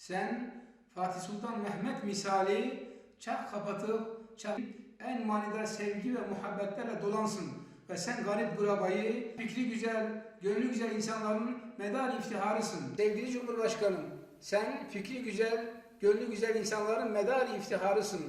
Sen Fatih Sultan Mehmet misali çak kapatıp çak en manidar sevgi ve muhabbetlerle dolansın. Ve sen garip gurabayı, fikri güzel, gönlü güzel insanların medar iftiharısın. Sevgili Cumhurbaşkanım, sen fikri güzel, gönlü güzel insanların medar iftiharısın.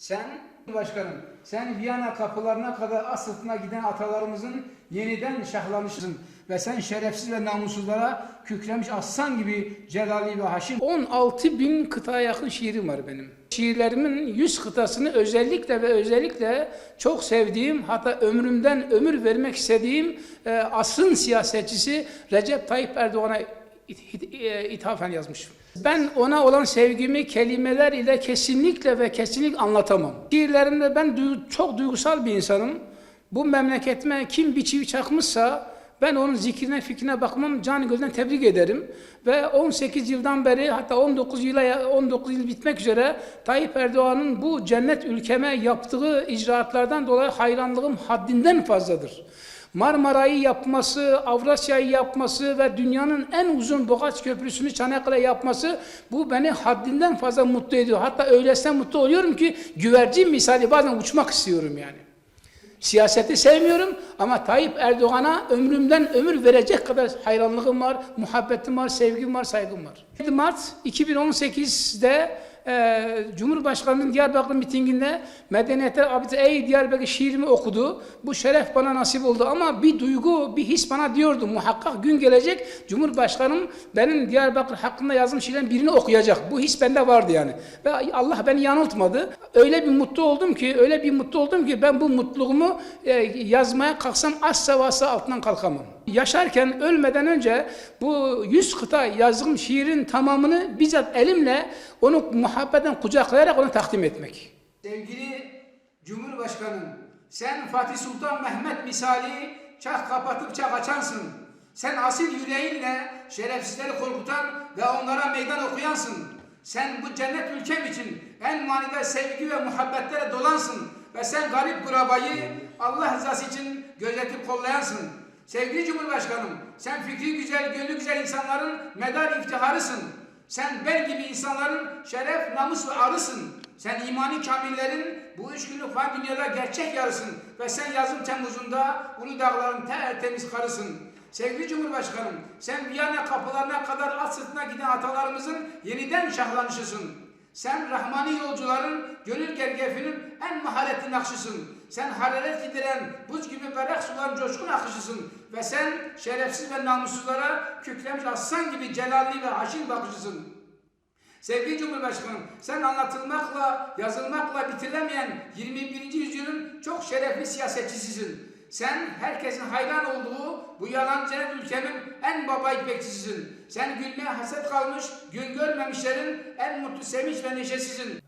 Sen Başkanım, sen Viyana kapılarına kadar as sırtına giden atalarımızın yeniden şahlanışısın. Ve sen şerefsiz ve namussuzlara kükremiş aslan gibi celali ve haşim. 16 bin kıtaya yakın şiirim var benim. Şiirlerimin 100 kıtasını özellikle ve özellikle çok sevdiğim hatta ömrümden ömür vermek istediğim e, asrın siyasetçisi Recep Tayyip Erdoğan'a e, ithafen yazmışım. Ben ona olan sevgimi kelimeler ile kesinlikle ve kesinlikle anlatamam. Şiirlerimde ben duy- çok duygusal bir insanım. Bu memleketime kim bir çivi çakmışsa ben onun zikrine fikrine bakmam canı gözden tebrik ederim. Ve 18 yıldan beri hatta 19 yıla 19 yıl bitmek üzere Tayyip Erdoğan'ın bu cennet ülkeme yaptığı icraatlardan dolayı hayranlığım haddinden fazladır. Marmara'yı yapması, Avrasya'yı yapması ve dünyanın en uzun Boğaz Köprüsü'nü Çanakkale yapması bu beni haddinden fazla mutlu ediyor. Hatta öylesine mutlu oluyorum ki güvercin misali bazen uçmak istiyorum yani. Siyaseti sevmiyorum ama Tayyip Erdoğan'a ömrümden ömür verecek kadar hayranlığım var, muhabbetim var, sevgim var, saygım var. 7 Mart 2018'de e, Cumhurbaşkanı'nın Diyarbakır mitinginde Medeniyetler Abidi Ey Diyarbakır şiirimi okudu. Bu şeref bana nasip oldu ama bir duygu, bir his bana diyordu. Muhakkak gün gelecek Cumhurbaşkanım benim Diyarbakır hakkında yazdığım şiirlerin birini okuyacak. Bu his bende vardı yani. Ve Allah beni yanıltmadı. Öyle bir mutlu oldum ki, öyle bir mutlu oldum ki ben bu mutluluğumu e, yazmaya kalksam asla ve asla altından kalkamam. Yaşarken ölmeden önce bu yüz kıta yazdığım şiirin tamamını bizzat elimle onu muhabbetten kucaklayarak ona takdim etmek. Sevgili Cumhurbaşkanım, sen Fatih Sultan Mehmet misali çak kapatıp çak açansın. Sen asil yüreğinle şerefsizleri korkutan ve onlara meydan okuyansın. Sen bu cennet ülkem için en manidar sevgi ve muhabbetlere dolansın. Ve sen garip kurabayı Allah rızası için gözetip kollayansın. Sevgili Cumhurbaşkanım, sen fikri güzel, gönlü güzel insanların medar iftiharısın. Sen ben gibi insanların şeref, namus ve arısın. Sen imani kamillerin bu üç günlük fan dünyada gerçek yarısın. Ve sen yazın Temmuz'unda Uludağların tertemiz karısın. Sevgili Cumhurbaşkanım, sen Viyana kapılarına kadar at sırtına giden atalarımızın yeniden şahlanışısın. Sen Rahmani yolcuların gönül gergefinin en maharetli nakşısın. Sen hararet gidiren buz gibi berrak suların coşkun akışısın. Ve sen şerefsiz ve namussuzlara kükremiş aslan gibi celalli ve haşin bakışısın. Sevgili Cumhurbaşkanım, sen anlatılmakla, yazılmakla bitirilemeyen 21. yüzyılın çok şerefli siyasetçisisin. Sen herkesin hayran olduğu bu yalan cennet ülkenin en baba ipekçisisin. Sen gülmeye haset kalmış, gün görmemişlerin en mutlu sevinç ve neşesisin.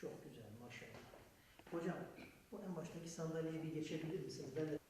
Çok güzel maşallah. Hocam bu en baştaki sandalyeye bir geçebilir misiniz? Ben de...